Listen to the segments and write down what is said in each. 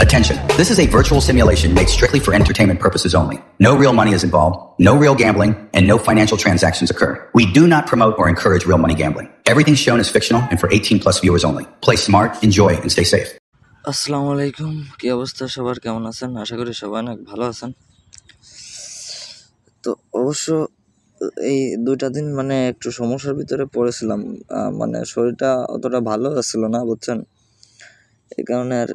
Attention. This is a virtual simulation made strictly for entertainment purposes only. No real money is involved, no real gambling, and no financial transactions occur. We do not promote or encourage real money gambling. Everything shown is fictional and for 18 plus viewers only. Play smart, enjoy, and stay safe. আসসালামু আলাইকুম কী অবস্থা সবার কেমন আছেন আশা করি সবাই অনেক ভালো আছেন তো অবশ্য এই দুইটা দিন মানে একটু সমস্যার ভিতরে পড়েছিলাম মানে শরীরটা অতটা ভালো ছিল না বুঝছেন এই কারণে আর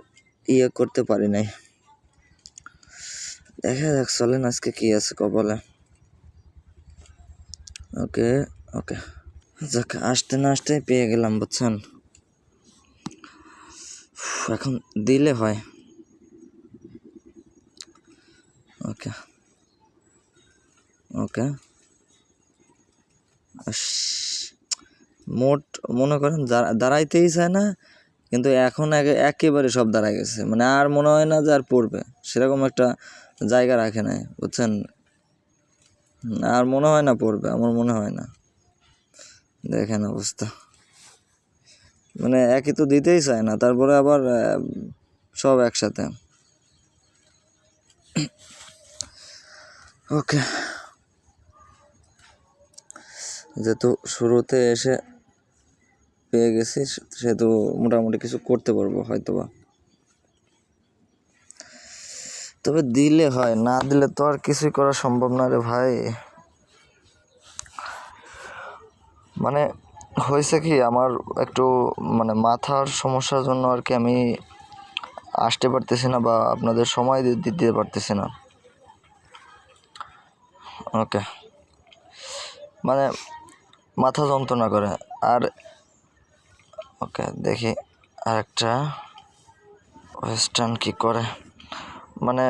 ইয়ে করতে পারি নাই। দেখা যাক, চলেন আজকে কি আছে কপালে। ওকে ওকে। যাক, আসতে না আসতে পেয়ে গেলাম, বুঝছেন? এখন দিলে হয়। ওকে ওকে। মোট মনে করেন দাঁড়া- দাঁড়াইতেই চায় না কিন্তু এখন একে- একেবারে সব দাঁড়ায় গেছে। মানে আর মনে হয় না যে আর পড়বে। সেরকম একটা জায়গা রাখে নাই, বুঝছেন? আর মনে হয় না পড়বে, আমার মনে হয় না। দেখেন অবস্থা। মানে একই তো দিতেই চায় না, তারপরে আবার সব একসাথে। ওকে। যেহেতু শুরুতে এসে পেয়ে গেছি, সেহেতু মোটামুটি কিছু করতে পারব হয়তো বা তবে দিলে হয়, না দিলে তো আর কিছুই করা সম্ভব না রে ভাই। মানে হয়েছে কি, আমার একটু মানে মাথার সমস্যার জন্য আর কি আমি আসতে পারতেছি না বা আপনাদের সময় দিতে পারতেছি না। ওকে। মানে মাথা যন্ত্রণা করে। আর ওকে, দেখি আরেকটা ওয়েস্টার্ন কি করে। মানে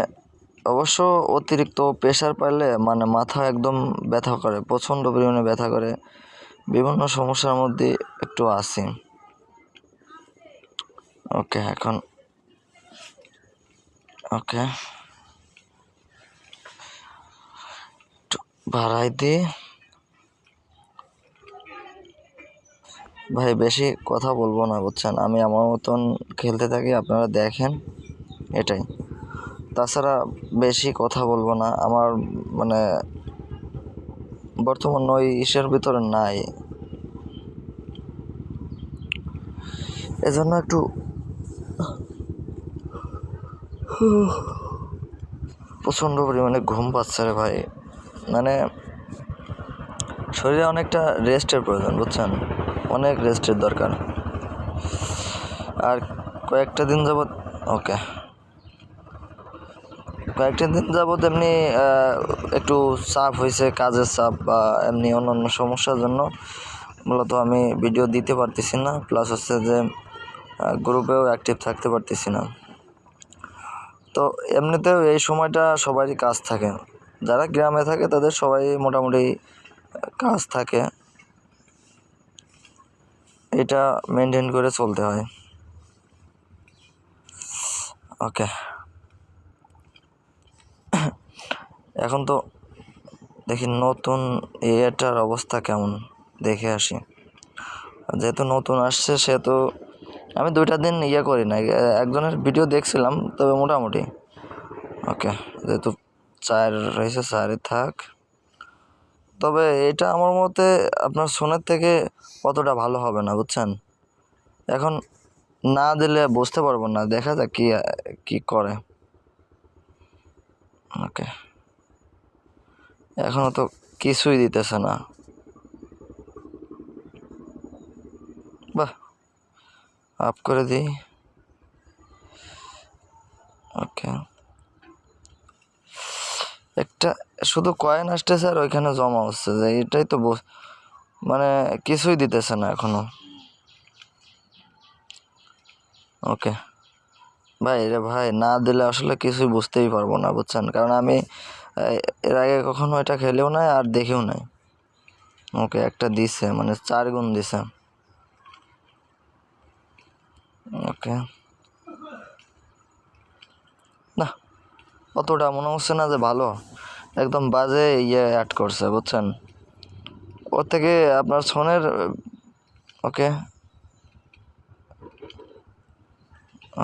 অবশ্য অতিরিক্ত প্রেশার পাইলে মানে মাথা একদম ব্যথা করে, প্রচণ্ড পরিমাণে ব্যথা করে। বিভিন্ন সমস্যার মধ্যে একটু আছি। ওকে, এখন ওকে একটু বাড়াই ভাই, বেশি কথা বলব না, বুঝছেন? আমি আমার মতন খেলতে থাকি, আপনারা দেখেন, এটাই। তাছাড়া বেশি কথা বলব না, আমার মানে বর্তমান ওই ইসের ভিতরে নাই। এজন্য একটু প্রচণ্ড পরিমাণে ঘুম পাচ্ছে রে ভাই। মানে শরীরে অনেকটা রেস্টের প্রয়োজন, বুঝছেন? অনেক রেস্টের দরকার। আর কয়েকটা দিন যাবৎ, ওকে। কয়েকটা দিন যাবৎ এমনি একটু চাপ হয়েছে কাজের চাপ বা এমনি অন্যান্য সমস্যার জন্য। মূলত আমি ভিডিও দিতে পারতেছি না প্লাস হচ্ছে যে গ্রুপেও অ্যাক্টিভ থাকতে পারতেছি না। তো এমনিতেও এই সময়টা সবারই কাজ থাকে। যারা গ্রামে থাকে, তাদের সবাই মোটামুটি কাজ থাকে। এটা মেনটেন করে চলতে হয়। ওকে এখন তো দেখি নতুন এটার অবস্থা কেমন, দেখে আসি। যেহেতু নতুন আসছে, সেহেতু আমি দুইটা দিন ইয়ে করি না একজনের ভিডিও দেখছিলাম, তবে মোটামুটি। ওকে যেহেতু চায়ের রয়েছে চায়ের থাক। তবে এটা আমার মতে আপনার সোনের থেকে অতটা ভালো হবে না, বুঝছেন? এখন না দিলে বুঝতে পারব না, দেখা যাক কি কি করে। ওকে এখনও তো কিছুই দিতেছে না। বাহ আপ করে দিই। ওকে একটা শুধু কয়েন আসতেছে আর ওইখানে জমা হচ্ছে, যে এটাই তো মানে কিছুই দিতেছে না এখনও। ওকে ভাই রে ভাই, না দিলে আসলে কিছুই বুঝতেই পারব না, বুঝছেন? কারণ আমি এর আগে কখনো এটা খেলেও নাই আর দেখেও নাই। ওকে একটা দিছে মানে চার গুণ দিছে। ওকে অতটা মনে হচ্ছে না যে ভালো। একদম বাজে ইয়ে অ্যাড করছে, বুঝছেন? ওর থেকে আপনার সোনের, ওকে।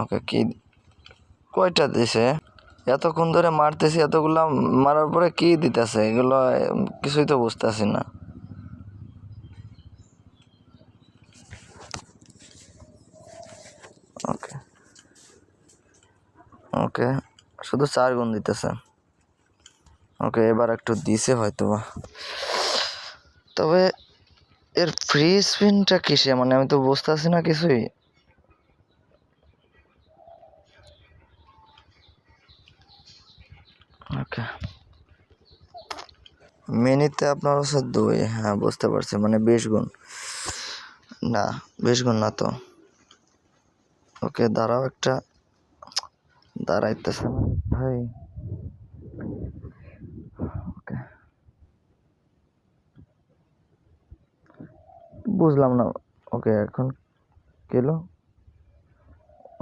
ওকে, কি কয়টা দিছে? এতক্ষণ ধরে মারতেছি, এতগুলা মারার পরে কি দিতেছে? এগুলো, কিছুই তো বুঝতেছি না। ওকে। ওকে। শুধু চার গুণ দিতেছে। ওকে, এবার একটু দিছে হয়তো বা তবে এর ফ্রি স্পিনটা কিসে? মানে আমি তো বুঝতেছি না কিছুই। ওকে। মিনিতে আপনার হচ্ছে দুই। হ্যাঁ বুঝতে পারছি। মানে বিশ গুণ। না, বিশ গুণ না তো। ওকে, দাঁড়াও একটা। দাঁড়াইতেছে না, ভাই। বুঝলাম না, ওকে, এখন কেলো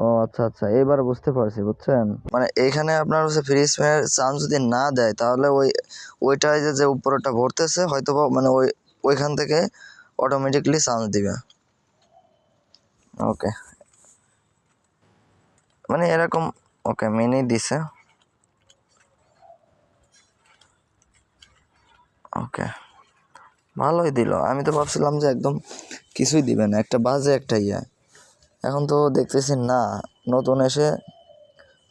ও আচ্ছা আচ্ছা এবার বুঝতে পারছি, বুঝছেন? মানে এখানে আপনার হচ্ছে ফ্রি স্পিনের চান্স যদি না দেয়, তাহলে ওই ওইটাই যে যে উপরটা ভরতেছে হয়তো মানে ওই, ওইখান থেকে অটোমেটিকলি চান্স দিবে। ওকে। মানে এরকম ওকে, মিনি দিছে। ওকে, ভালোই দিল। আমি তো ভাবছিলাম যে একদম কিছুই দিবে না, একটা বাজে একটা ইয়ে। এখন তো দেখতেছি না, নতুন এসে,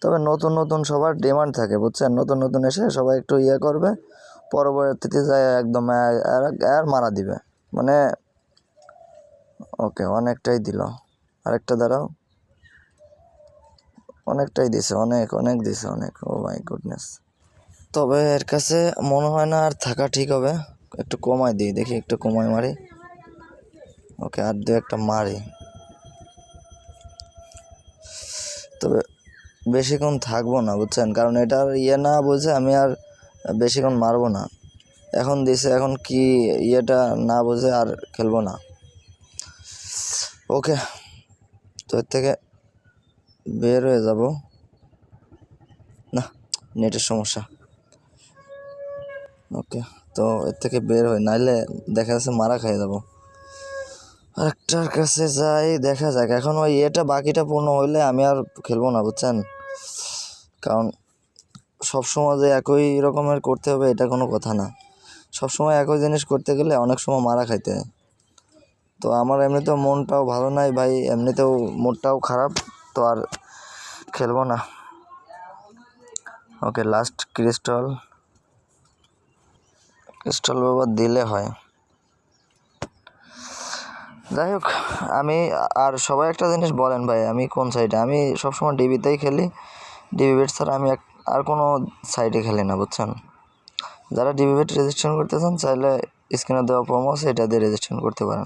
তবে নতুন নতুন সবার ডিমান্ড থাকে, বুঝছেন? নতুন নতুন এসে সবাই একটু ইয়ে করবে, পরবর্তীতে যায় একদম আর- মারা দিবে। মানে ওকে, অনেকটাই দিল। আরেকটা দাঁড়াও। অনেকটাই দিছে, অনেক অনেক দিছে, অনেক। ও মাই গুডনেস তবে এর কাছে মনে হয় না আর থাকা ঠিক হবে। একটু কমাই দিই, দেখি একটু কমাই মারি। ওকে, আর দু একটা মারি। তবে বেশিক্ষণ থাকব না, বুঝছেন? কারণ এটার ইয়ে না বুঝে আমি আর বেশিক্ষণ মারবো না। এখন দিছে, এখন কি ইয়েটা না বুঝে আর খেলব না। ওকে, তো এর থেকে বের হয়ে যাব। না, নেটের সমস্যা। ওকে, তো এর থেকে বের হই, নাইলে দেখা যাচ্ছে মারা খেয়ে যাব। আরেকটার কাছে যাই, দেখা যাক। এখন ওই ইয়েটা বাকিটা পূর্ণ হইলে আমি আর খেলব না, বুঝছেন? কারণ সবসময় যে একই রকমের করতে হবে, এটা কোনো কথা না। সবসময় একই জিনিস করতে গেলে অনেক সময় মারা খাইতে হয়। তো আমার এমনিতেও মনটাও ভালো নাই, ভাই। এমনিতেও মুডটাও খারাপ। তো আর খেলব না। ওকে লাস্ট ক্রিস্টাল ক্রিস্টাল বাবা দিলে হয়। যাই হোক, আমি আর সবাই একটা জিনিস বলেন ভাই, আমি কোন সাইডে আমি সবসময় ডিবিতেই খেলি। ডিবি বেট ছাড়া আমি এক- আর কোনো সাইডে খেলি না, বুঝছেন? যারা ডিবি বেট রেজিস্ট্রেশন করতে চান, চাইলে স্ক্রিনে দেওয়া প্রোমো আছে, এটা দিয়ে রেজিস্ট্রেশন করতে পারেন।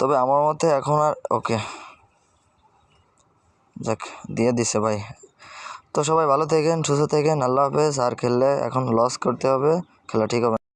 তবে আমার মতে এখন আর, ওকে। যাক, দিয়ে দিছে ভাই। তো সবাই ভালো থাকেন, সুস্থ থাকেন, আল্লাহ হাফেজ। আর খেললে এখন লস করতে হবে, খেলা ঠিক হবে।